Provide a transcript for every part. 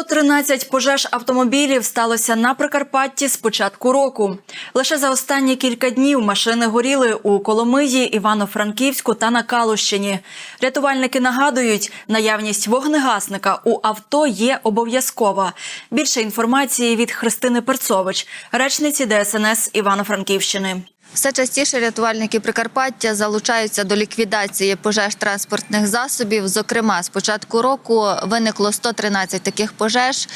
113 пожеж автомобілів сталося на Прикарпатті з початку року. Лише за останні кілька днів машини горіли у Коломиї, Івано-Франківську та на Калущині. Рятувальники нагадують, наявність вогнегасника у авто є обов'язкова. Більше інформації від Христини Перцович, речниці ДСНС Івано-Франківщини. Все частіше рятувальники Прикарпаття залучаються до ліквідації пожеж транспортних засобів. Зокрема, з початку року виникло 113 таких пожеж.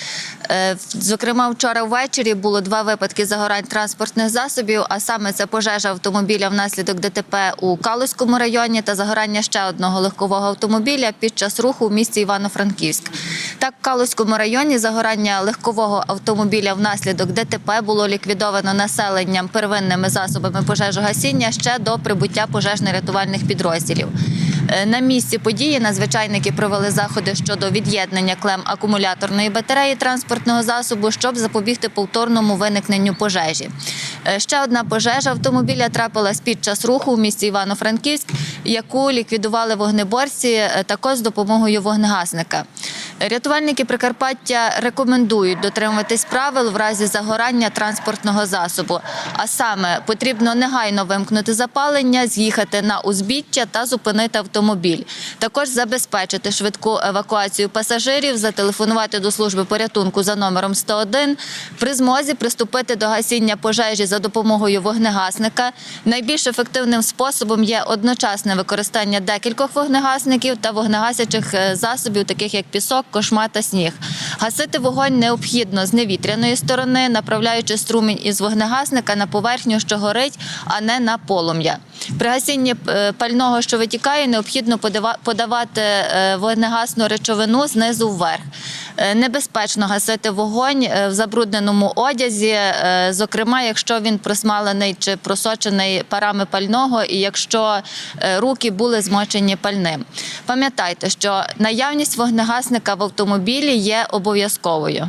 Е, Зокрема, вчора ввечері було два випадки загорань транспортних засобів. А саме це пожежа автомобіля внаслідок ДТП у Калузькому районі та загорання ще одного легкового автомобіля під час руху в місті Івано-Франківськ. Так, в Калузькому районі загорання легкового автомобіля внаслідок ДТП було ліквідовано населенням первинними засобами пожежогасіння ще до прибуття пожежно-рятувальних підрозділів. Е, На місці події надзвичайники провели заходи щодо від'єднання клем акумуляторної батареї транспортного засобу, щоб запобігти повторному виникненню пожежі. Е, Ще одна пожежа автомобіля трапилась під час руху в місті Івано-Франківськ, яку ліквідували вогнеборці е, також з допомогою вогнегасника. Рятувальники Прикарпаття рекомендують дотримуватись правил в разі загорання транспортного засобу. А саме потрібно негайно вимкнути запалення, з'їхати на узбіччя та зупинити автомобіль. Також забезпечити швидку евакуацію пасажирів, зателефонувати до служби порятунку за номером 101, при змозі приступити до гасіння пожежі за допомогою вогнегасника. Найбільш ефективним способом є одночасне використання декількох вогнегасників та вогнегасячих е, засобів, таких як пісок, кошма та сніг. Гасити вогонь необхідно з невітряної сторони, направляючи струмінь із вогнегасника на поверхню, що горить, а не на полум'я. При гасінні е, пального, що витікає, необхідно подавати е, вогнегасну речовину знизу вверх. Е, Небезпечно гасити вогонь в забрудненому одязі, зокрема, якщо він просмалений чи просочений парами пального, і якщо руки були змочені пальним. Пам'ятайте, що наявність вогнегасника в автомобілі є обов'язковою.